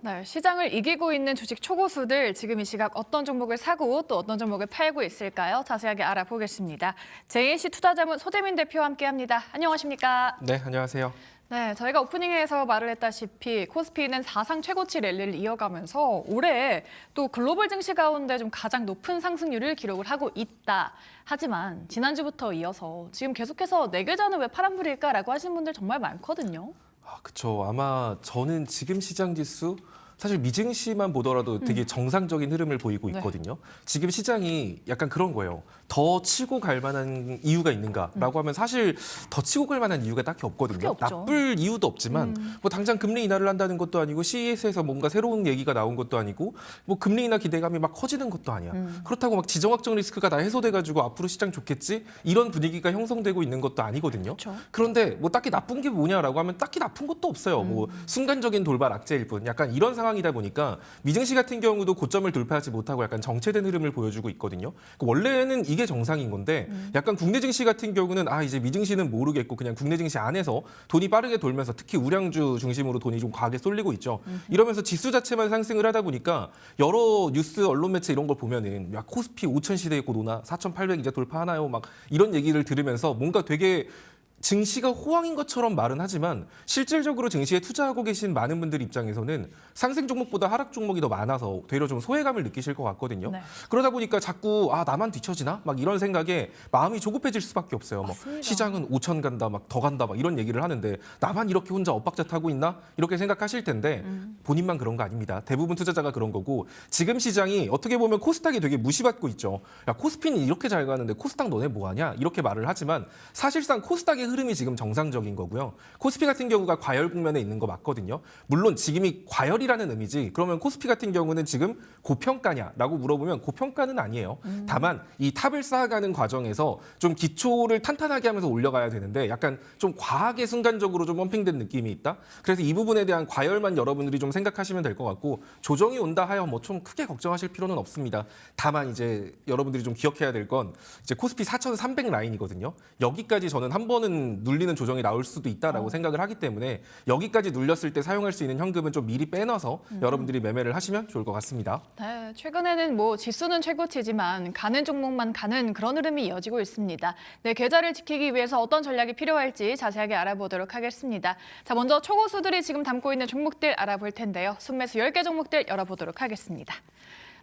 네, 시장을 이기고 있는 주식 초고수들 지금 이 시각 어떤 종목을 사고 또 어떤 종목을 팔고 있을까요? 자세하게 알아보겠습니다. JNC 투자자문 소재민 대표와 함께합니다. 안녕하십니까? 네, 안녕하세요. 네, 저희가 오프닝에서 말을 했다시피 코스피는 사상 최고치 랠리를 이어가면서 올해 또 글로벌 증시 가운데 좀 가장 높은 상승률을 기록을 하고 있다. 하지만 지난주부터 이어서 지금 계속해서 내 계좌는 왜 파란불일까라고 하시는 분들 정말 많거든요. 아, 그쵸. 아마 저는 지금 시장 지수 사실 미증시만 보더라도 되게 정상적인 흐름을 보이고 네. 있거든요. 지금 시장이 약간 그런 거예요. 더 치고 갈 만한 이유가 있는가라고 하면 사실 더 치고 갈 만한 이유가 딱히 없거든요. 나쁠 이유도 없지만 뭐 당장 금리 인하를 한다는 것도 아니고 CES에서 뭔가 새로운 얘기가 나온 것도 아니고 뭐 금리 인하 기대감이 막 커지는 것도 아니야. 그렇다고 막 지정학적 리스크가 다 해소돼 가지고 앞으로 시장 좋겠지 이런 분위기가 형성되고 있는 것도 아니거든요. 그렇죠. 그런데 뭐 딱히 나쁜 게 뭐냐라고 하면 딱히 나쁜 것도 없어요. 뭐 순간적인 돌발 악재일 뿐. 약간 이런 상황 이다 보니까 미증시 같은 경우도 고점을 돌파하지 못하고 약간 정체된 흐름을 보여주고 있거든요. 그 원래는 이게 정상인 건데 약간 국내 증시 같은 경우는 아 이제 미증시는 모르겠고 그냥 국내 증시 안에서 돈이 빠르게 돌면서 특히 우량주 중심으로 돈이 좀 과하게 쏠리고 있죠. 이러면서 지수 자체만 상승을 하다 보니까 여러 뉴스 언론 매체 이런 걸 보면은 야 코스피 5천 시대에 곧 오나 4,800 이제 돌파하나요? 막 이런 얘기를 들으면서 뭔가 되게 증시가 호황인 것처럼 말은 하지만 실질적으로 증시에 투자하고 계신 많은 분들 입장에서는 상승 종목보다 하락 종목이 더 많아서 되려 좀 소외감을 느끼실 것 같거든요. 네. 그러다 보니까 자꾸 아 나만 뒤처지나 막 이런 생각에 마음이 조급해질 수밖에 없어요. 뭐 맞습니다. 시장은 5천 간다 막 더 간다 막 이런 얘기를 하는데 나만 이렇게 혼자 엇박자 타고 있나 이렇게 생각하실 텐데 본인만 그런 거 아닙니다. 대부분 투자자가 그런 거고 지금 시장이 어떻게 보면 코스닥이 되게 무시받고 있죠. 야 코스피는 이렇게 잘 가는데 코스닥 너네 뭐하냐 이렇게 말을 하지만 사실상 코스닥의 흐름이 지금 정상적인 거고요. 코스피 같은 경우가 과열 국면에 있는 거 맞거든요. 물론 지금이 과열이라는 의미지. 그러면 코스피 같은 경우는 지금 고평가냐라고 물어보면 고평가는 아니에요. 다만 이 탑을 쌓아가는 과정에서 좀 기초를 탄탄하게 하면서 올려가야 되는데 약간 좀 과하게 순간적으로 좀 펌핑된 느낌이 있다. 그래서 이 부분에 대한 과열만 여러분들이 좀 생각하시면 될 것 같고 조정이 온다 하여 뭐 좀 크게 걱정하실 필요는 없습니다. 다만 이제 여러분들이 좀 기억해야 될 건 이제 코스피 4,300 라인이거든요. 여기까지 저는 한 번은 눌리는 조정이 나올 수도 있다라고 생각을 하기 때문에 여기까지 눌렸을 때 사용할 수 있는 현금은 좀 미리 빼놔서 여러분들이 매매를 하시면 좋을 것 같습니다. 네, 최근에는 뭐 지수는 최고치지만 가는 종목만 가는 그런 흐름이 이어지고 있습니다. 내 계좌를 지키기 위해서 어떤 전략이 필요할지 자세하게 알아보도록 하겠습니다. 자, 먼저 초고수들이 지금 담고 있는 종목들 알아볼 텐데요. 순매수 10개 종목들 열어보도록 하겠습니다.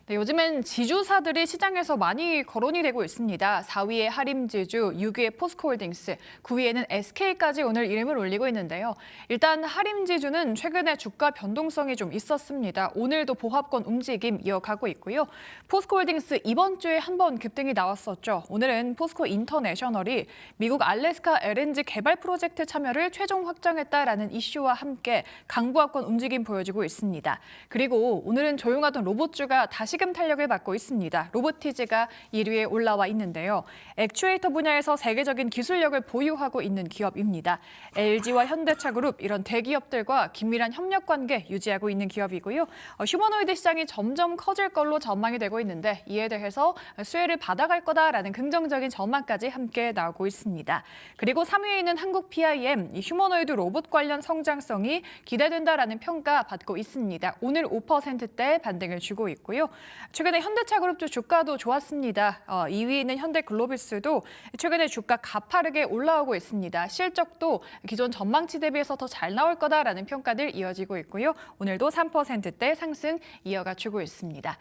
네, 요즘엔 지주사들이 시장에서 많이 거론이 되고 있습니다. 4위에 하림지주, 6위에 포스코홀딩스, 9위에는 SK까지 오늘 이름을 올리고 있는데요. 일단 하림지주는 최근에 주가 변동성이 좀 있었습니다. 오늘도 보합권 움직임 이어가고 있고요. 포스코홀딩스 이번 주에 한 번 급등이 나왔었죠. 오늘은 포스코 인터내셔널이 미국 알래스카 LNG 개발 프로젝트 참여를 최종 확정했다라는 이슈와 함께 강보합권 움직임 보여주고 있습니다. 그리고 오늘은 조용하던 로봇주가 다시 금 탄력을 받고 있습니다. 로보티즈가 1위에 올라와 있는데요. 액추에이터 분야에서 세계적인 기술력을 보유하고 있는 기업입니다. LG와 현대차그룹 이런 대기업들과 긴밀한 협력 관계 유지하고 있는 기업이고요. 어, 휴머노이드 시장이 점점 커질 걸로 전망이 되고 있는데 이에 대해서 수혜를 받아갈 거다라는 긍정적인 전망까지 함께 나오고 있습니다. 그리고 3위에 있는 한국 PIM 이 휴머노이드 로봇 관련 성장성이 기대된다라는 평가 받고 있습니다. 오늘 5%대 반등을 주고 있고요. 최근에 현대차그룹도 주가도 좋았습니다. 어, 2위에 있는 현대글로비스도 최근에 주가 가파르게 올라오고 있습니다. 실적도 기존 전망치 대비해서 더 잘 나올 거다라는 평가들 이어지고 있고요. 오늘도 3%대 상승 이어가 주고 있습니다.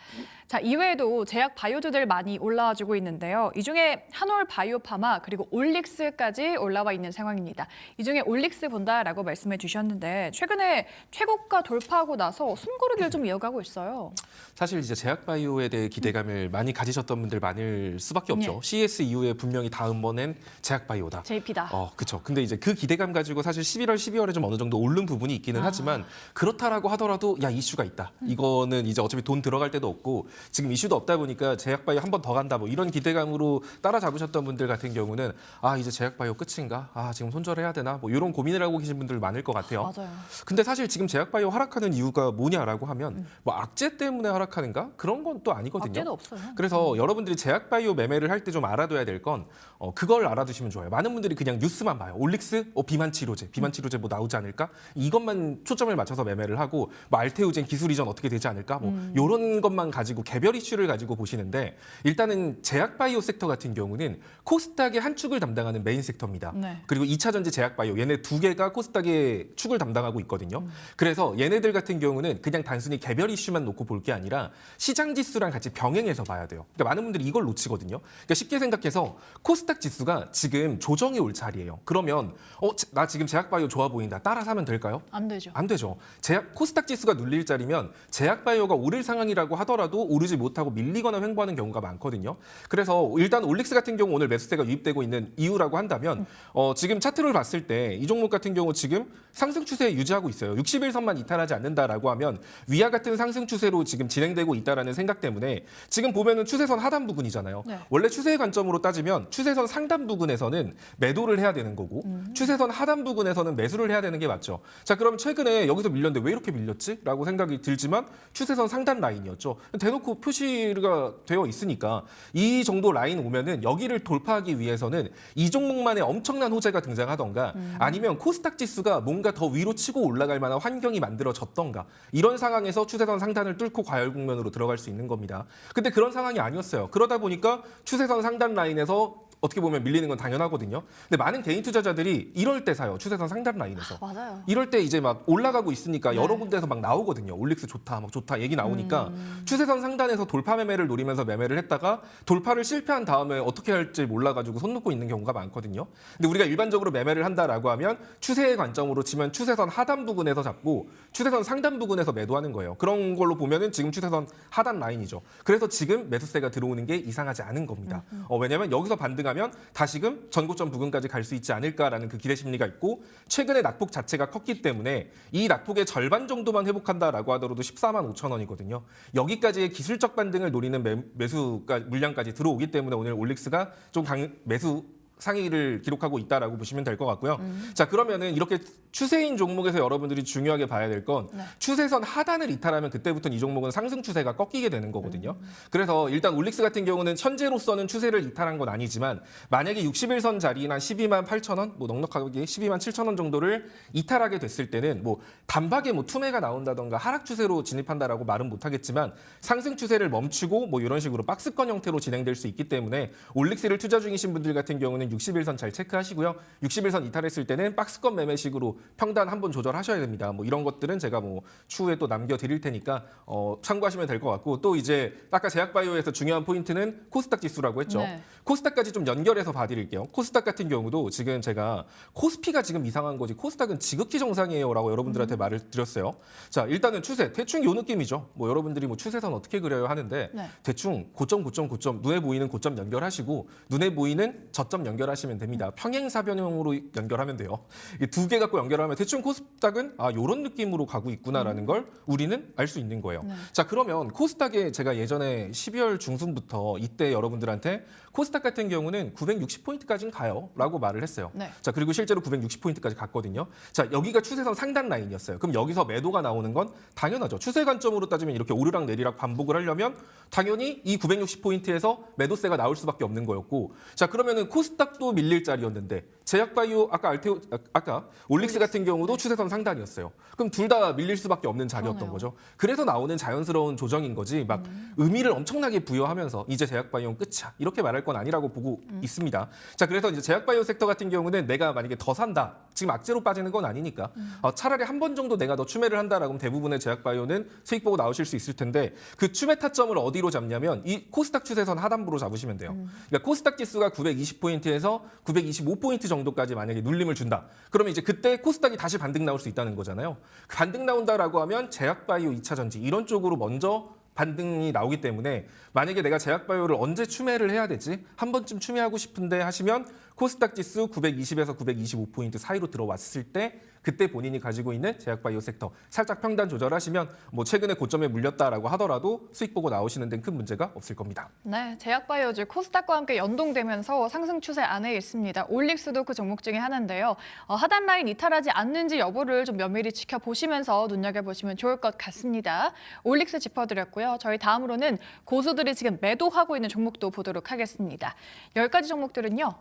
자, 이외에도 제약 바이오주들 많이 올라와 주고 있는데요. 이 중에 한올 바이오파마 그리고 올릭스까지 올라와 있는 상황입니다. 이 중에 올릭스 본다라고 말씀해 주셨는데 최근에 최고가 돌파하고 나서 숨고르기를 좀 이어가고 있어요. 사실 이제 제약 바이오에 대해 기대감을 많이 가지셨던 분들 많을 수밖에 없죠. 네. CS 이후에 분명히 다음번엔 제약 바이오다. JP다. 어, 그렇죠. 근데 이제 그 기대감 가지고 사실 11월, 12월에 좀 어느 정도 오른 부분이 있기는 아. 하지만 그렇다라고 하더라도 야 이슈가 있다. 이거는 이제 어차피 돈 들어갈 때도 없고 지금 이슈도 없다 보니까 제약바이오 한 번 더 간다 뭐 이런 기대감으로 따라잡으셨던 분들 같은 경우는 아 이제 제약바이오 끝인가? 아 지금 손절해야 되나? 뭐 이런 고민을 하고 계신 분들 많을 것 같아요. 맞아요. 근데 사실 지금 제약바이오 하락하는 이유가 뭐냐라고 하면 뭐 악재 때문에 하락하는가? 그런 건 또 아니거든요. 악재도 없어요. 그래서 여러분들이 제약바이오 매매를 할 때 좀 알아둬야 될건 어, 그걸 알아두시면 좋아요. 많은 분들이 그냥 뉴스만 봐요. 올릭스, 어, 비만 치료제, 비만 치료제 뭐 나오지 않을까? 이것만 초점을 맞춰서 매매를 하고 뭐 알테오젠 기술 이전 어떻게 되지 않을까? 뭐 이런 것만 가지고 개별 이슈를 가지고 보시는데 일단은 제약바이오 섹터 같은 경우는 코스닥의 한 축을 담당하는 메인 섹터입니다. 네. 그리고 2차 전지 제약바이오 얘네 두 개가 코스닥의 축을 담당하고 있거든요. 그래서 얘네들 같은 경우는 그냥 단순히 개별 이슈만 놓고 볼 게 아니라 시장 지수랑 같이 병행해서 봐야 돼요. 그러니까 많은 분들이 이걸 놓치거든요. 그러니까 쉽게 생각해서 코스닥 지수가 지금 조정이 올 차례예요. 그러면 어, 나 지금 제약바이오 좋아 보인다. 따라 사면 될까요? 안 되죠. 안 되죠. 제약 코스닥 지수가 눌릴 자리면 제약바이오가 오를 상황이라고 하더라도 오르지 못하고 밀리거나 횡보하는 경우가 많거든요. 그래서 일단 올릭스 같은 경우 오늘 매수세가 유입되고 있는 이유라고 한다면 어, 지금 차트를 봤을 때 이 종목 같은 경우 지금 상승 추세 유지하고 있어요. 60일선만 이탈하지 않는다라고 하면 위와 같은 상승 추세로 지금 진행되고 있다라는 생각 때문에 지금 보면은 추세선 하단 부분이잖아요. 네. 원래 추세의 관점으로 따지면 추세선 상단 부분에서는 매도를 해야 되는 거고 추세선 하단 부분에서는 매수를 해야 되는 게 맞죠. 자, 그럼 최근에 여기서 밀렸는데 왜 이렇게 밀렸지? 라고 생각이 들지만 추세선 상단 라인이었죠. 대놓고 표시가 되어 있으니까 이 정도 라인 오면은 여기를 돌파하기 위해서는 이 종목만의 엄청난 호재가 등장하던가 아니면 코스닥 지수가 뭔가 더 위로 치고 올라갈 만한 환경이 만들어졌던가 이런 상황에서 추세선 상단을 뚫고 과열 국면으로 들어갈 수 있는 겁니다. 근데 그런 상황이 아니었어요. 그러다 보니까 추세선 상단 라인에서 어떻게 보면 밀리는 건 당연하거든요. 근데 많은 개인 투자자들이 이럴 때 사요. 추세선 상단 라인에서. 맞아요. 이럴 때 이제 막 올라가고 있으니까 네. 여러 군데에서 막 나오거든요. 올릭스 좋다, 막 좋다 얘기 나오니까 음. 추세선 상단에서 돌파 매매를 노리면서 매매를 했다가 돌파를 실패한 다음에 어떻게 할지 몰라가지고 손 놓고 있는 경우가 많거든요. 근데 우리가 일반적으로 매매를 한다라고 하면 추세의 관점으로 치면 추세선 하단 부분에서 잡고 추세선 상단 부분에서 매도하는 거예요. 그런 걸로 보면은 지금 추세선 하단 라인이죠. 그래서 지금 매수세가 들어오는 게 이상하지 않은 겁니다. 어, 왜냐하면 여기서 반등 하면 다시금 전고점 부근까지 갈 수 있지 않을까라는 그 기대 심리가 있고 최근에 낙폭 자체가 컸기 때문에 이 낙폭의 절반 정도만 회복한다라고 하더라도 14만 5천 원이거든요. 여기까지의 기술적 반등을 노리는 매, 매수가 물량까지 들어오기 때문에 오늘 올릭스가 좀 강, 매수 상위를 기록하고 있다라고 보시면 될 것 같고요. 자 그러면은 이렇게 추세인 종목에서 여러분들이 중요하게 봐야 될건 네. 추세선 하단을 이탈하면 그때부터는 이 종목은 상승 추세가 꺾이게 되는 거거든요. 그래서 일단 올릭스 같은 경우는 현재로서는 추세를 이탈한 건 아니지만 만약에 61선 자리인 한 12만 8천 원, 뭐 넉넉하게 12만 7천 원 정도를 이탈하게 됐을 때는 뭐 단박에 뭐 투매가 나온다던가 하락 추세로 진입한다라고 말은 못하겠지만 상승 추세를 멈추고 뭐 이런 식으로 박스권 형태로 진행될 수 있기 때문에 올릭스를 투자 중이신 분들 같은 경우는 61선 잘 체크하시고요. 61선 이탈했을 때는 박스권 매매식으로 평단 한 번 조절하셔야 됩니다. 뭐 이런 것들은 제가 뭐 추후에 또 남겨드릴 테니까 어, 참고하시면 될 것 같고 또 이제 아까 제약바이오에서 중요한 포인트는 코스닥 지수라고 했죠. 네. 코스닥까지 좀 연결해서 봐드릴게요. 코스닥 같은 경우도 지금 제가 코스피가 지금 이상한 거지 코스닥은 지극히 정상이에요라고 여러분들한테 음. 말을 드렸어요. 자 일단은 추세 대충 요 느낌이죠. 뭐 여러분들이 뭐 추세선 어떻게 그려요 하는데 네. 대충 고점 고점 고점 눈에 보이는 고점 연결하시고 눈에 보이는 저점 연결 하시면 됩니다. 평행사변형으로 연결하면 돼요. 이두개 갖고 연결하면 대충 코스닥은 아 요런 느낌으로 가고 있구나라는 걸 우리는 알 수 있는 거예요. 네. 자 그러면 코스닥에 제가 예전에 12월 중순부터 이때 여러분들한테 코스닥 같은 경우는 960포인트까지는 가요 라고 말을 했어요. 네. 자 그리고 실제로 960포인트까지 갔거든요. 자 여기가 추세선 상단 라인이었어요. 그럼 여기서 매도가 나오는 건 당연하죠. 추세 관점으로 따지면 이렇게 오르락 내리락 반복을 하려면 당연히 이 960포인트에서 매도세가 나올 수밖에 없는 거였고 자 그러면은 코스닥 도 밀릴 자리였는데 제약바이오 아까 알테오 아, 아까 올릭스 같은 경우도 추세선 상단이었어요. 그럼 둘 다 밀릴 수밖에 없는 자리였던 그러네요. 거죠. 그래서 나오는 자연스러운 조정인 거지 막 의미를 엄청나게 부여하면서 이제 제약바이오는 끝이야 이렇게 말할 건 아니라고 보고 있습니다. 자 그래서 이제 제약바이오 섹터 같은 경우는 내가 만약에 더 산다 지금 악재로 빠지는 건 아니니까 어, 차라리 한 번 정도 내가 더 추매를 한다라고 하면 대부분의 제약바이오는 수익 보고 나오실 수 있을 텐데 그 추매 타점을 어디로 잡냐면 이 코스닥 추세선 하단부로 잡으시면 돼요. 그러니까 코스닥 지수가 920포인트에서 925포인트 정도 까지 만약에 눌림을 준다. 그러면 이제 그때 코스닥이 다시 반등 나올 수 있다는 거잖아요. 반등 나온다라고 하면 제약바이오 2차 전지 이런 쪽으로 먼저 반등이 나오기 때문에 만약에 내가 제약바이오를 언제 추매를 해야 되지? 한 번쯤 추매하고 싶은데 하시면 코스닥 지수 920에서 925포인트 사이로 들어왔을 때 그때 본인이 가지고 있는 제약바이오 섹터 살짝 평단 조절하시면 뭐 최근에 고점에 물렸다라고 하더라도 수익 보고 나오시는 데는 큰 문제가 없을 겁니다. 네, 제약바이오즈 코스닥과 함께 연동되면서 상승 추세 안에 있습니다. 올릭스도 그 종목 중에 하나인데요. 어, 하단 라인 이탈하지 않는지 여부를 좀 면밀히 지켜보시면서 눈여겨보시면 좋을 것 같습니다. 올릭스 짚어드렸고요. 저희 다음으로는 고수들이 지금 매도하고 있는 종목도 보도록 하겠습니다. 10가지 종목들은요.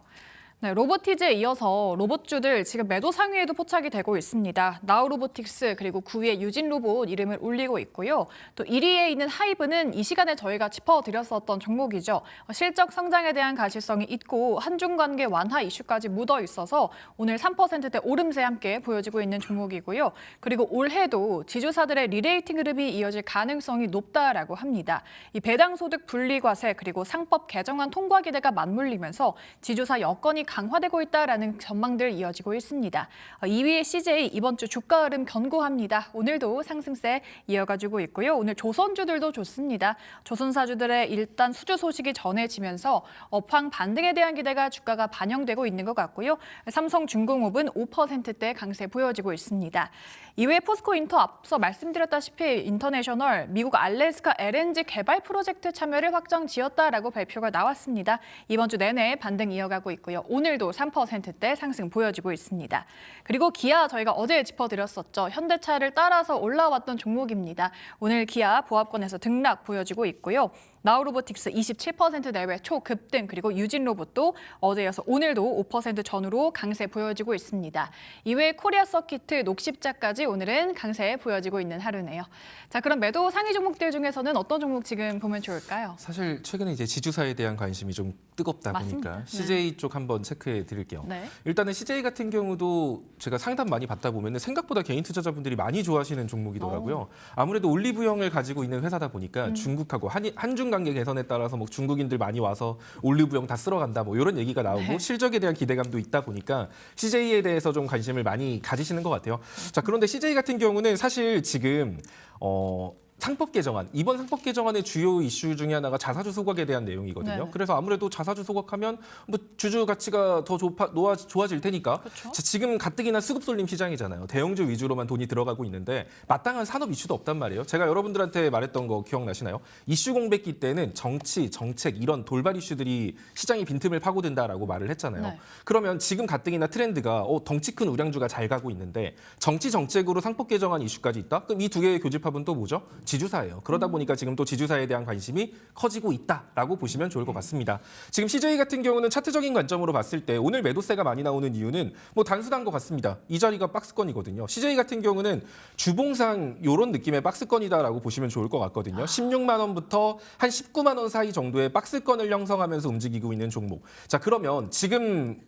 네, 로보티즈에 이어서 로봇주들 지금 매도 상위에도 포착이 되고 있습니다. 나우로보틱스 그리고 9위에 유진로봇 이름을 올리고 있고요. 또 1위에 있는 하이브는 이 시간에 저희가 짚어드렸었던 종목이죠. 어, 실적 성장에 대한 가시성이 있고 한중 관계 완화 이슈까지 묻어 있어서 오늘 3%대 오름세 함께 보여지고 있는 종목이고요. 그리고 올해도 지주사들의 리레이팅 흐름이 이어질 가능성이 높다라고 합니다. 이 배당 소득 분리 과세 그리고 상법 개정안 통과 기대가 맞물리면서 지주사 여건이 강화되고 있다라는 전망들 이어지고 있습니다. 2위의 CJ 이번 주 주가 흐름 견고합니다. 오늘도 상승세 이어가지고 있고요. 오늘 조선주들도 좋습니다. 조선사주들의 일단 수주 소식이 전해지면서 업황 반등에 대한 기대가 주가가 반영되고 있는 것 같고요. 삼성중공업은 5%대 강세 보여지고 있습니다. 이외에 포스코 인터 앞서 말씀드렸다시피 인터내셔널 미국 알래스카 LNG 개발 프로젝트 참여를 확정 지었다라고 발표가 나왔습니다. 이번 주 내내 반등 이어가고 있고요. 오늘도 3%대 상승 보여지고 있습니다. 그리고 기아 저희가 어제 짚어드렸었죠. 현대차를 따라서 올라왔던 종목입니다. 오늘 기아 보합권에서 등락 보여지고 있고요. 나우로보틱스 27% 내외 초급등 그리고 유진로봇도 어제여서 오늘도 5% 전후로 강세 보여지고 있습니다. 이외에 코리아 서키트, 녹십자까지 오늘은 강세 보여지고 있는 하루네요. 자 그럼 매도 상위 종목들 중에서는 어떤 종목 지금 보면 좋을까요? 사실 최근에 이제 지주사에 대한 관심이 좀 뜨겁다 맞습니다. 보니까 네. CJ 쪽 한번 체크해 드릴게요. 네. 일단은 CJ 같은 경우도 제가 상담 많이 받다 보면 생각보다 개인 투자자분들이 많이 좋아하시는 종목이더라고요. 아무래도 올리브영을 가지고 있는 회사다 보니까 중국하고 한, 한중 관계 개선에 따라서 뭐 중국인들 많이 와서 올리브영 다 쓸어 간다 뭐 이런 얘기가 나오고 네. 실적에 대한 기대감도 있다 보니까 CJ에 대해서 좀 관심을 많이 가지시는 것 같아요. 자 그런데 CJ 같은 경우는 사실 지금 어. 상법 개정안 이번 상법 개정안의 주요 이슈 중에 하나가 자사주 소각에 대한 내용이거든요. 네. 그래서 아무래도 자사주 소각하면 뭐 주주 가치가 더 좋아, 좋아질 테니까 그렇죠. 자, 지금 가뜩이나 수급 쏠림 시장이잖아요. 대형주 위주로만 돈이 들어가고 있는데 마땅한 산업 이슈도 없단 말이에요. 제가 여러분들한테 말했던 거 기억나시나요? 이슈 공백기 때는 정치, 정책 이런 돌발 이슈들이 시장이 빈틈을 파고든다라고 말을 했잖아요. 네. 그러면 지금 가뜩이나 트렌드가 어, 덩치 큰 우량주가 잘 가고 있는데 정치 정책으로 상법 개정안 이슈까지 있다? 그럼 이 두 개의 교집합은 또 뭐죠? 지주사예요. 그러다 보니까 지금 또 지주사에 대한 관심이 커지고 있다라고 보시면 좋을 것 같습니다. 지금 CJ 같은 경우는 차트적인 관점으로 봤을 때 오늘 매도세가 많이 나오는 이유는 뭐 단순한 것 같습니다. 이 자리가 박스권이거든요. CJ 같은 경우는 주봉상 이런 느낌의 박스권이다라고 보시면 좋을 것 같거든요. 16만 원부터 한 19만 원 사이 정도의 박스권을 형성하면서 움직이고 있는 종목. 자 그러면 지금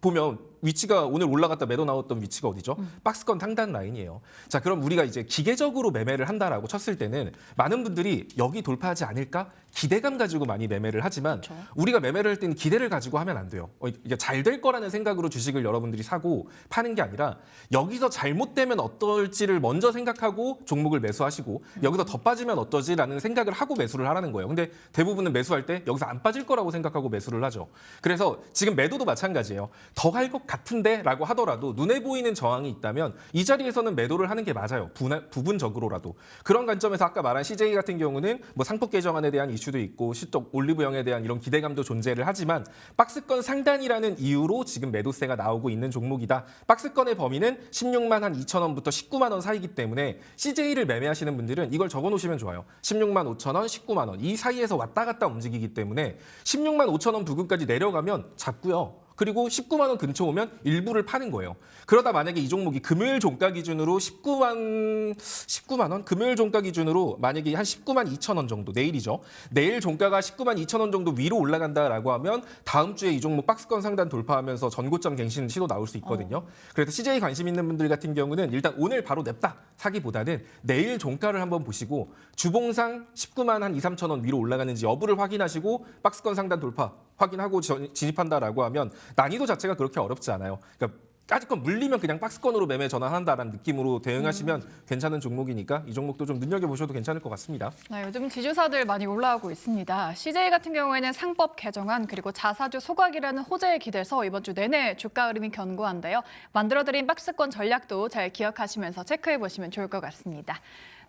보면 위치가 오늘 올라갔다 매도 나왔던 위치가 어디죠? 박스권 상단 라인이에요. 자, 그럼 우리가 이제 기계적으로 매매를 한다라고 쳤을 때는 많은 분들이 여기 돌파하지 않을까 기대감 가지고 많이 매매를 하지만 그렇죠. 우리가 매매를 할 때는 기대를 가지고 하면 안 돼요. 어, 이게 잘 될 거라는 생각으로 주식을 여러분들이 사고 파는 게 아니라 여기서 잘못되면 어떨지를 먼저 생각하고 종목을 매수하시고 여기서 더 빠지면 어떠지라는 생각을 하고 매수를 하라는 거예요. 근데 대부분은 매수할 때 여기서 안 빠질 거라고 생각하고 매수를 하죠. 그래서 지금 매도도 마찬가지예요. 더 갈 것 같 은데 라고 하더라도 눈에 보이는 저항이 있다면 이 자리에서는 매도를 하는 게 맞아요. 부분적으로라도 그런 관점에서 아까 말한 CJ 같은 경우는 뭐 상법 개정안에 대한 이슈도 있고 실적 올리브영에 대한 이런 기대감도 존재를 하지만 박스권 상단이라는 이유로 지금 매도세가 나오고 있는 종목이다. 박스권의 범위는 16만 한 2천 원부터 19만 원 사이기 때문에 CJ를 매매하시는 분들은 이걸 적어 놓으시면 좋아요. 16만 5천 원, 19만 원 이 사이에서 왔다 갔다 움직이기 때문에 16만 5천 원 부근까지 내려가면 잡고요. 그리고 19만 원 근처 오면 일부를 파는 거예요. 그러다 만약에 이 종목이 금요일 종가 기준으로 19만 19만 원, 금요일 종가 기준으로 만약에 한 19만 2천 원 정도 내일이죠. 내일 종가가 19만 2천 원 정도 위로 올라간다라고 하면 다음 주에 이 종목 박스권 상단 돌파하면서 전고점 갱신 시도 나올 수 있거든요. 그래서 CJ 관심 있는 분들 같은 경우는 일단 오늘 바로 냅다 사기보다는 내일 종가를 한번 보시고 주봉상 19만 한 2, 3천 원 위로 올라가는지 여부를 확인하시고 박스권 상단 돌파 확인하고 전- 진입한다라고 하면 난이도 자체가 그렇게 어렵지 않아요. 그러니까 까짓건 물리면 그냥 박스권으로 매매 전환한다라는 느낌으로 대응하시면 괜찮은 종목이니까 이 종목도 좀 눈여겨보셔도 괜찮을 것 같습니다. 네, 요즘 지주사들 많이 올라오고 있습니다. CJ 같은 경우에는 상법 개정안 그리고 자사주 소각이라는 호재에 기대서 이번 주 내내 주가 흐름이 견고한데요. 만들어드린 박스권 전략도 잘 기억하시면서 체크해 보시면 좋을 것 같습니다.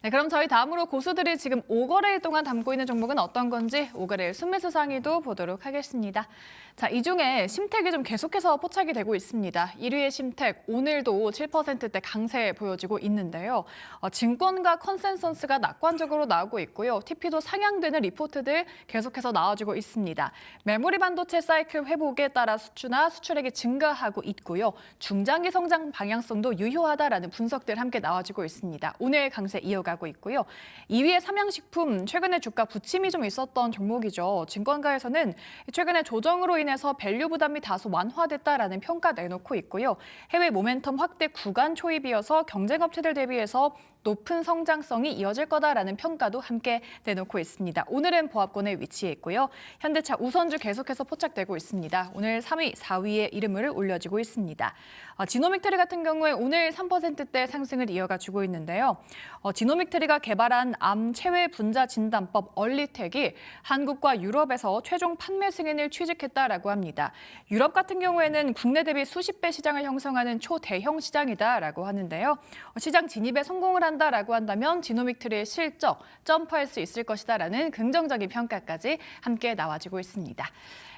네, 그럼 저희 다음으로 고수들이 지금 5거래일 동안 담고 있는 종목은 어떤 건지 5거래일 순매수 상위도 보도록 하겠습니다. 자, 이 중에 심택이 좀 계속해서 포착이 되고 있습니다. 1위의 심택, 오늘도 7%대 강세 보여지고 있는데요. 어, 증권가 컨센서스가 낙관적으로 나오고 있고요. TP도 상향되는 리포트들 계속해서 나와주고 있습니다. 메모리 반도체 사이클 회복에 따라 수주나 수출액이 증가하고 있고요. 중장기 성장 방향성도 유효하다라는 분석들 함께 나와주고 있습니다. 오늘 강세 이어가고 있고요. 2위의 삼양식품, 최근에 주가 부침이 좀 있었던 종목이죠. 증권가에서는 최근에 조정으로 인해서 밸류 부담이 다소 완화됐다라는 평가 내놓고 있고요. 해외 모멘텀 확대 구간 초입이어서 경쟁 업체들 대비해서 높은 성장성이 이어질 거다라는 평가도 함께 내놓고 있습니다. 오늘은 보합권에 위치해 있고요. 현대차 우선주 계속해서 포착되고 있습니다. 오늘 3위, 4위에 이름을 올려주고 있습니다. 어, 지노믹 트리 같은 경우에 오늘 3%대 상승을 이어가 주고 있는데요. 어, 지노믹 트리가 개발한 암 체외 분자 진단법 얼리텍이 한국과 유럽에서 최종 판매 승인을 취직했다라고 합니다. 유럽 같은 경우에는 국내 대비 수십 배 시장을 형성하는 초대형 시장이다라고 하는데요. 어, 시장 진입에 성공을 한 다라고 한다면 지노믹 트리의 실적 점프할 수 있을 것이다라는 긍정적인 평가까지 함께 나와주고 있습니다.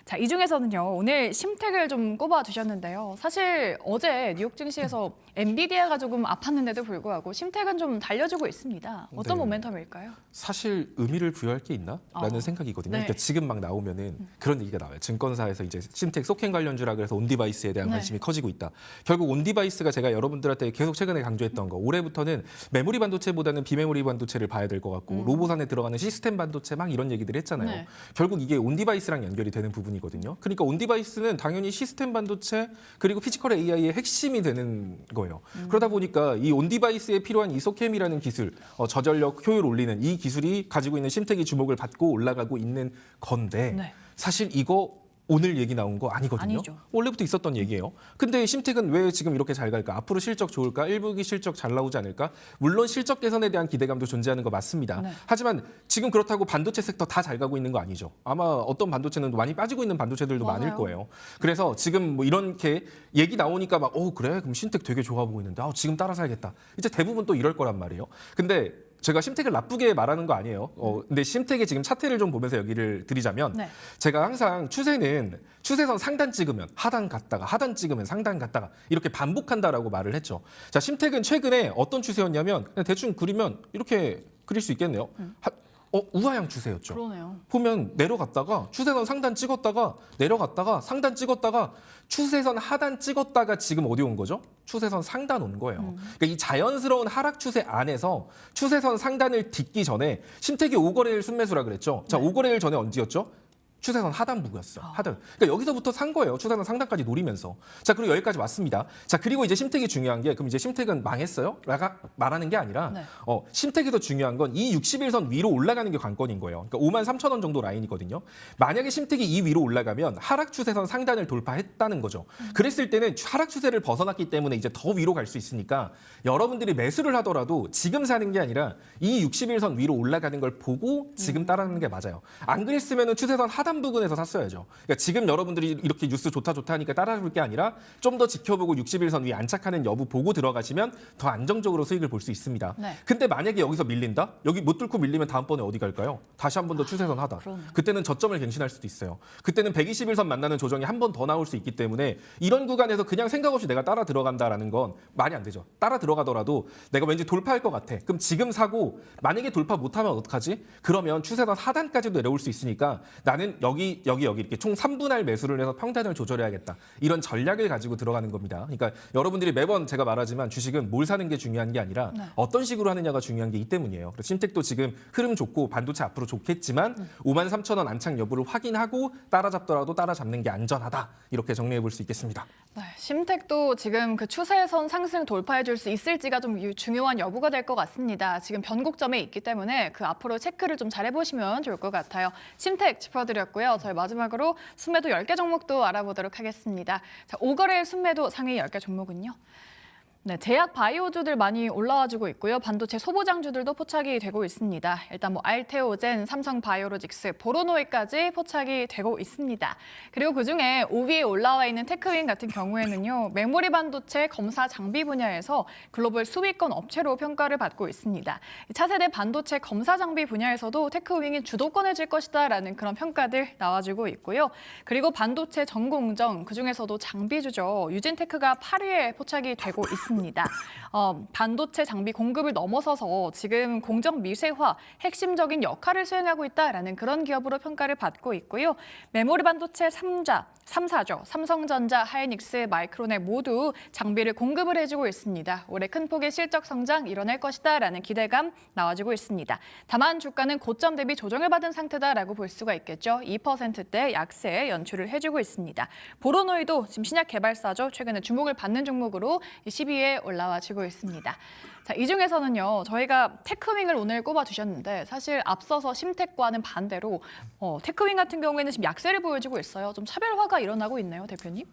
자, 이 중에서는요, 오늘 심택을 좀 꼽아 두셨는데요. 사실 어제 뉴욕 증시에서 엔비디아가 조금 아팠는데도 불구하고 심택은 좀 달려주고 있습니다. 어떤 네. 모멘텀일까요? 사실 의미를 부여할 게 있나? 라는 어. 생각이거든요. 네. 그러니까 지금 막 나오면은 그런 얘기가 나와요. 증권사에서 이제 심텍 속행 관련주라 그래서 온디바이스에 대한 네. 관심이 커지고 있다. 결국 온디바이스가 제가 여러분들한테 계속 최근에 강조했던 거 올해부터는 메모리 반도체보다는 비메모리 반도체를 봐야 될 것 같고 로봇 안에 들어가는 시스템 반도체 막 이런 얘기들 했잖아요. 네. 결국 이게 온디바이스랑 연결이 되는 부분이 거든요. 그러니까 온디바이스는 당연히 시스템 반도체 그리고 피지컬 AI의 핵심이 되는 거예요. 그러다 보니까 이 온디바이스에 필요한 이 소캠이라는 기술, 어, 저전력 효율 올리는 이 기술이 가지고 있는 심택이 주목을 받고 올라가고 있는 건데 네. 사실 이거 오늘 얘기 나온 거 아니거든요. 아니죠. 원래부터 있었던 얘기예요. 근데 심택은 왜 지금 이렇게 잘 갈까? 앞으로 실적 좋을까? 1분기 실적 잘 나오지 않을까? 물론 실적 개선에 대한 기대감도 존재하는 거 맞습니다. 네. 하지만 지금 그렇다고 반도체 섹터 다 잘 가고 있는 거 아니죠. 아마 어떤 반도체는 많이 빠지고 있는 반도체들도 많을 맞아요. 거예요. 그래서 지금 뭐 이렇게 얘기 나오니까 막, 어, 그래? 그럼 신택 되게 좋아 보이는데, 아, 지금 따라 사야겠다. 이제 대부분 또 이럴 거란 말이에요. 근데 제가 심택을 나쁘게 말하는 거 아니에요. 어, 근데 심택의 지금 차트를 좀 보면서 얘기를 드리자면 네. 제가 항상 추세는 추세선 상단 찍으면 하단 갔다가 하단 찍으면 상단 갔다가 이렇게 반복한다라고 말을 했죠. 자, 심택은 최근에 어떤 추세였냐면 그냥 대충 그리면 이렇게 그릴 수 있겠네요. 하- 어, 우하향 추세였죠. 그러네요. 보면 내려갔다가 추세선 상단 찍었다가 내려갔다가 상단 찍었다가 추세선 하단 찍었다가 지금 어디 온 거죠? 추세선 상단 온 거예요. 그러니까 이 자연스러운 하락 추세 안에서 추세선 상단을 딛기 전에 심택이 5거래일 순매수라 그랬죠. 자, 5거래일 전에 언제였죠? 추세선 하단부였어. 하단. 그러니까 여기서부터 산 거예요. 추세선 상단까지 노리면서. 자, 그리고 여기까지 왔습니다. 자, 그리고 이제 심택이 중요한 게 그럼 이제 심택은 망했어요? 라가 말하는 게 아니라 네. 어, 심택이 더 중요한 건 이 61선 위로 올라가는 게 관건인 거예요. 그러니까 5만 3천 원 정도 라인이거든요. 만약에 심택이 이 위로 올라가면 하락 추세선 상단을 돌파했다는 거죠. 그랬을 때는 하락 추세를 벗어났기 때문에 이제 더 위로 갈 수 있으니까 여러분들이 매수를 하더라도 지금 사는 게 아니라 이 61선 위로 올라가는 걸 보고 지금 따라하는 게 맞아요. 안 그랬으면 추세선 하단 부근에서 샀어야죠. 그러니까 지금 여러분들이 이렇게 뉴스 좋다 좋다 하니까 따라볼 게 아니라 좀 더 지켜보고 61선 위에 안착하는 여부 보고 들어가시면 더 안정적으로 수익을 볼 수 있습니다. 네. 근데 만약에 여기서 밀린다? 여기 못 뚫고 밀리면 다음번에 어디 갈까요? 다시 한 번 더 추세선 하다. 그러네. 그때는 저점을 갱신할 수도 있어요. 그때는 121선 만나는 조정이 한 번 더 나올 수 있기 때문에 이런 구간에서 그냥 생각 없이 내가 따라 들어간다라는 건 말이 안 되죠. 따라 들어가더라도 내가 왠지 돌파할 것 같아. 그럼 지금 사고 만약에 돌파 못하면 어떡하지? 그러면 추세선 하단까지도 내려올 수 있으니까 나는 여기 여기 여기 이렇게 총 3분할 매수를 해서 평단을 조절해야겠다. 이런 전략을 가지고 들어가는 겁니다. 그러니까 여러분들이 매번 제가 말하지만 주식은 뭘 사는 게 중요한 게 아니라 네. 어떤 식으로 하느냐가 중요한 게 이 때문이에요. 그래서 심택도 지금 흐름 좋고 반도체 앞으로 좋겠지만 5만 3천 원 안착 여부를 확인하고 따라잡더라도 따라잡는 게 안전하다. 이렇게 정리해 볼 수 있겠습니다. 네, 심택도 지금 그 추세선 상승 돌파해 줄 수 있을지가 좀 유- 중요한 여부가 될 것 같습니다. 지금 변곡점에 있기 때문에 그 앞으로 체크를 좀 잘 해보시면 좋을 것 같아요. 심택 짚어드렸고요. 저희 마지막으로 순매도 10개 종목도 알아보도록 하겠습니다. 자, 5거래일 순매도 상위 10개 종목은요. 네, 제약 바이오주들 많이 올라와주고 있고요. 반도체 소보장주들도 포착이 되고 있습니다. 일단 뭐 알테오젠, 삼성 바이오로직스, 보로노이까지 포착이 되고 있습니다. 그리고 그중에 5위에 올라와 있는 테크윈 같은 경우에는요. 메모리 반도체 검사 장비 분야에서 글로벌 수비권 업체로 평가를 받고 있습니다. 차세대 반도체 검사 장비 분야에서도 테크윙이 주도권을 질 것이다라는 그런 평가들 나와주고 있고요. 그리고 반도체 전공정 그중에서도 장비주죠. 유진테크가 8위에 포착이 되고 있습니다. 어, 반도체 장비 공급을 넘어서서 지금 공정 미세화 핵심적인 역할을 수행하고 있다라는 그런 기업으로 평가를 받고 있고요. 메모리 반도체 3자, 3사죠. 삼성전자, 하이닉스, 마이크론에 모두 장비를 공급을 해주고 있습니다. 올해 큰 폭의 실적 성장 이뤄낼 것이다라는 기대감 나와주고 있습니다. 다만 주가는 고점 대비 조정을 받은 상태다라고 볼 수가 있겠죠. 2%대 약세 연출을 해주고 있습니다. 보로노이도 지금 신약 개발사죠. 최근에 주목을 받는 종목으로 10위에 올라와 주고 있습니다. 자, 이 중에서는요, 저희가 테크윙을 오늘 꼽아 주셨는데, 사실 앞서서 심텍과는 반대로, 어, 테크윙 같은 경우에는 지금 약세를 보여주고 있어요. 좀 차별화가 일어나고 있네요, 대표님.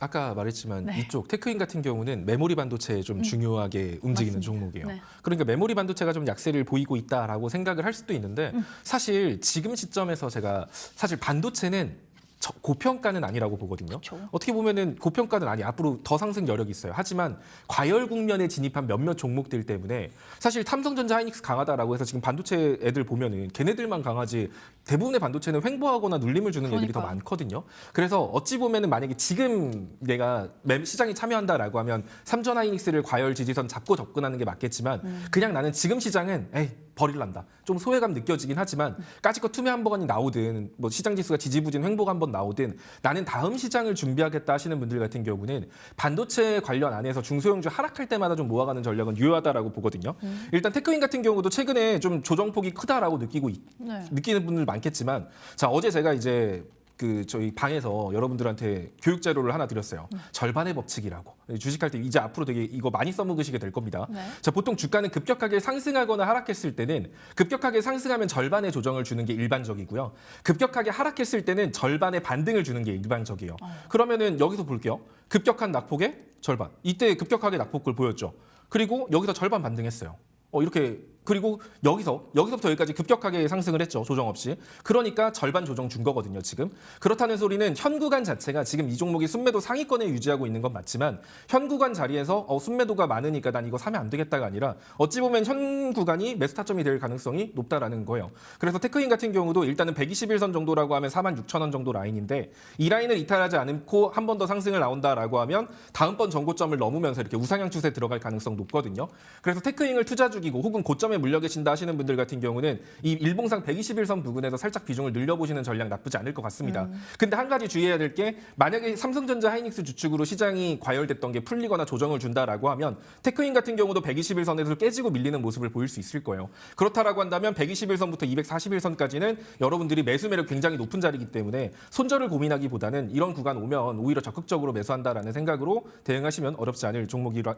아까 말했지만 네. 음. 이쪽 테크인 같은 경우는 메모리 반도체에 좀 중요하게 움직이는 맞습니다. 종목이에요. 네. 그러니까 메모리 반도체가 좀 약세를 보이고 있다라고 생각을 할 수도 있는데 음. 사실 지금 시점에서 제가 사실 반도체는 저- 고평가는 아니라고 보거든요. 그쵸. 어떻게 보면은 고평가는 아니 앞으로 더 상승 여력이 있어요. 하지만 과열 국면에 진입한 몇몇 종목들 때문에 사실 삼성전자 하이닉스 강하다라고 해서 지금 반도체 애들 보면은 걔네들만 강하지 대부분의 반도체는 횡보하거나 눌림을 주는 애들이 더. 많거든요. 그래서 어찌 보면은 만약에 지금 내가 매- 시장에 참여한다라고 하면 삼전 하이닉스를 과열 지지선 잡고 접근하는 게 맞겠지만 그냥 나는 지금 시장은 에이 버릴란다. 좀 소외감 느껴지긴 하지만 까짓거 투매 한 번이 나오든 뭐 시장 지수가 지지부진 횡보가 한번 나오든 나는 다음 시장을 준비하겠다 하시는 분들 같은 경우는 반도체 관련 안에서 중소형주 하락할 때마다 좀 모아가는 전략은 유효하다라고 보거든요. 일단 테크인 같은 경우도 최근에 좀 조정폭이 크다라고 느끼고 있- 네. 느끼는 분들 많겠지만 자 어제 제가 이제 그 저희 방에서 여러분들한테 교육 자료를 하나 드렸어요. 절반의 법칙이라고 주식할 때 이제 앞으로 되게 이거 많이 써먹으시게 될 겁니다. 네. 자 보통 주가는 급격하게 상승하거나 하락했을 때는 급격하게 상승하면 절반의 조정을 주는 게 일반적이고요. 급격하게 하락했을 때는 절반의 반등을 주는 게 일반적이에요. 그러면은 여기서 볼게요. 급격한 낙폭의 절반. 이때 급격하게 낙폭을 보였죠. 그리고 여기서 절반 반등했어요. 어 이렇게 그리고 여기서 여기서부터 여기까지 급격하게 상승을 했죠 조정 없이. 그러니까 절반 조정 준 거거든요 지금. 그렇다는 소리는 현 구간 자체가 지금 이 종목이 순매도 상위권에 유지하고 있는 건 맞지만 현 구간 자리에서 어, 순매도가 많으니까 난 이거 사면 안 되겠다가 아니라 어찌 보면 현 구간이 매수 타점이 될 가능성이 높다라는 거예요. 그래서 테크인 같은 경우도 일단은 121선 정도라고 하면 4만 6천 원 정도 라인인데 이 라인을 이탈하지 않고 한 번 더 상승을 나온다라고 하면 다음번 전고점을 넘으면서 이렇게 우상향 추세 들어갈 가능성 높거든요. 그래서 테크잉을 투자 중이고 혹은 고점 에 물려 계신다 하시는 분들 같은 경우는 이 일봉상 121선 부근에서 살짝 비중을 늘려보시는 전략 나쁘지 않을 것 같습니다. 근데 한 가지 주의해야 될 게 만약에 삼성전자 하이닉스 주축으로 시장이 과열됐던 게 풀리거나 조정을 준다라고 하면 테크인 같은 경우도 121선에서 깨지고 밀리는 모습을 보일 수 있을 거예요. 그렇다라고 한다면 121선부터 241선까지는 여러분들이 매수 매력 굉장히 높은 자리이기 때문에 손절을 고민하기보다는 이런 구간 오면 오히려 적극적으로 매수한다라는 생각으로 대응하시면 어렵지 않을 종목이라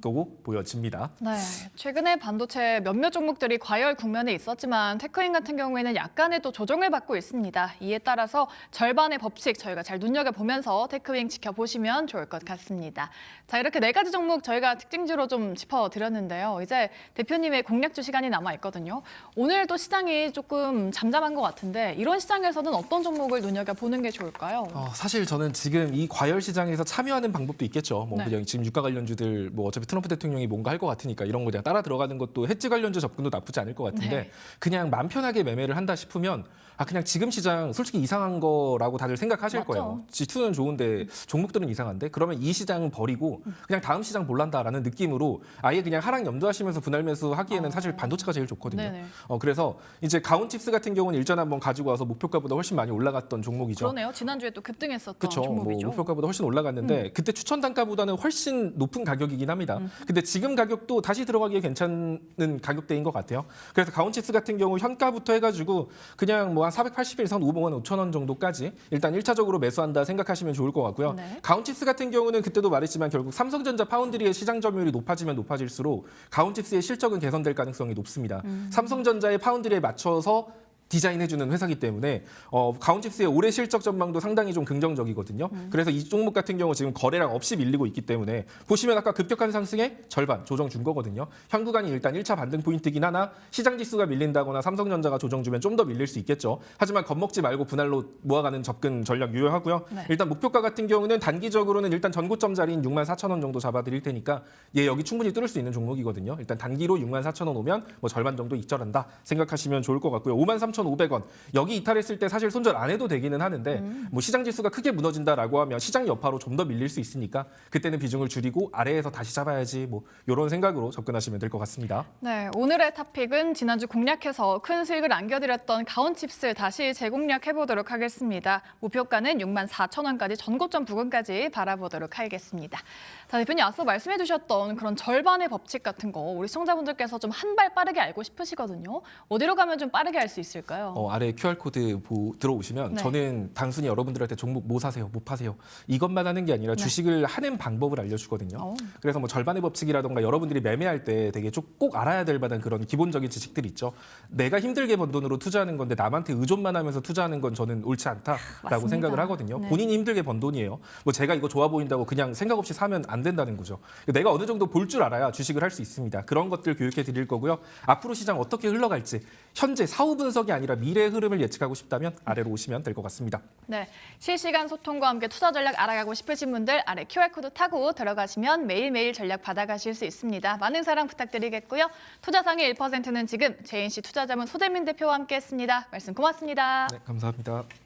거고 보여집니다. 네, 최근에 반도체 몇몇 종목들이 과열 국면에 있었지만 테크인 같은 경우에는 약간의 또 조정을 받고 있습니다. 이에 따라서 절반의 법칙 저희가 잘 눈여겨보면서 테크윙 지켜보시면 좋을 것 같습니다. 자, 이렇게 네 가지 종목 저희가 특징주로 좀 짚어드렸는데요. 이제 대표님의 공략주 시간이 남아있거든요. 오늘도 시장이 조금 잠잠한 것 같은데 이런 시장에서는 어떤 종목을 눈여겨보는 게 좋을까요? 어, 사실 저는 지금 이 과열 시장에서 참여하는 방법도 있겠죠. 뭐 네. 그냥 지금 유가 관련주들 뭐 어차피 트럼프 대통령이 뭔가 할 것 같으니까 이런 거 그냥 따라 들어가는 것도 해지 관련주 접근도 나쁘지 않을 것 같은데 네. 그냥 마음 편하게 매매를 한다 싶으면 아 그냥 지금 시장 솔직히 이상한 거라고 다들 생각하실 맞죠. 거예요. 지투는 좋은데 종목들은 이상한데 그러면 이 시장은 버리고 그냥 다음 시장 볼란다라는 느낌으로 아예 그냥 하락 염두하시면서 분할 매수하기에는 어. 사실 반도체가 제일 좋거든요. 네네. 어 그래서 이제 가온칩스 같은 경우는 일전에 한번 가지고 와서 목표가보다 훨씬 많이 올라갔던 종목이죠. 그러네요. 지난주에 또 급등했었던 그렇죠. 뭐 종목이죠. 음. 목표가보다 훨씬 올라갔는데 그때 추천 단가보다는 훨씬 높은 가격이긴 합니다. 있습니다. 근데 지금 가격도 다시 들어가기에 괜찮은 가격대인 것 같아요. 그래서 가온칩스 같은 경우 현가부터 해가지고 그냥 뭐한 480일에서 한 5만 원, 5천 원 정도까지 일단 1차적으로 매수한다 생각하시면 좋을 것 같고요. 네. 가온칩스 같은 경우는 그때도 말했지만 결국 삼성전자 파운드리의 시장 점유율이 높아지면 높아질수록 가온칩스의 실적은 개선될 가능성이 높습니다. 삼성전자의 파운드리에 맞춰서 디자인해주는 회사기 때문에 어, 가온칩스의 올해 실적 전망도 상당히 좀 긍정적이거든요. 그래서 이 종목 같은 경우 지금 거래량 없이 밀리고 있기 때문에 보시면 아까 급격한 상승의 절반 조정 준 거거든요. 현 구간이 일단 1차 반등 포인트긴 하나 시장 지수가 밀린다거나 삼성전자가 조정 주면 좀 더 밀릴 수 있겠죠. 하지만 겁먹지 말고 분할로 모아가는 접근 전략 유효하고요. 네. 일단 목표가 같은 경우는 단기적으로는 일단 전고점 자리인 6만 4천 원 정도 잡아드릴 테니까 얘 여기 충분히 뚫을 수 있는 종목이거든요. 일단 단기로 6만 4천 원 오면 뭐 절반 정도 익절한다 생각하시면 좋을 것 같고요. 5만 3,500원 여기 이탈했을 때 사실 손절 안 해도 되기는 하는데 뭐 시장 지수가 크게 무너진다라고 하면 시장 여파로 좀 더 밀릴 수 있으니까 그때는 비중을 줄이고 아래에서 다시 잡아야지 뭐 이런 생각으로 접근하시면 될 것 같습니다. 네, 오늘의 토픽은 지난주 공략해서 큰 수익을 안겨드렸던 가온칩스 다시 재공략해 보도록 하겠습니다. 목표가는 6만 4천 원까지 전고점 부근까지 바라보도록 하겠습니다. 자, 대표님 앞서 말씀해 주셨던 그런 절반의 법칙 같은 거 우리 시청자분들께서 좀 한 발 빠르게 알고 싶으시거든요. 어디로 가면 좀 빠르게 알 수 있을까요? 어, 아래 QR 코드 보, 들어오시면 네. 저는 단순히 여러분들한테 종목 뭐 사세요, 뭐 파세요 이것만 하는 게 아니라 네. 주식을 하는 방법을 알려주거든요. 어. 그래서 뭐 절반의 법칙이라던가 여러분들이 매매할 때 되게 좀꼭 알아야 될 만한 그런 기본적인 지식들이 있죠. 내가 힘들게 번 돈으로 투자하는 건데 남한테 의존만 하면서 투자하는 건 저는 옳지 않다라고 맞습니다. 생각을 하거든요. 네. 본인이 힘들게 번 돈이에요. 뭐 제가 이거 좋아 보인다고 그냥 생각 없이 사면 안 된다는 거죠. 내가 어느 정도 볼 줄 알아야 주식을 할 수 있습니다. 그런 것들 교육해 드릴 거고요. 앞으로 시장 어떻게 흘러갈지 현재 사후 분석이 아니라 미래의 흐름을 예측하고 싶다면 아래로 오시면 될 것 같습니다. 네, 실시간 소통과 함께 투자 전략 알아가고 싶으신 분들 아래 QR코드 타고 들어가시면 매일매일 전략 받아가실 수 있습니다. 많은 사랑 부탁드리겠고요. 투자상의 1%는 지금 JNC 투자자문 소재민 대표와 함께했습니다. 말씀 고맙습니다. 네, 감사합니다.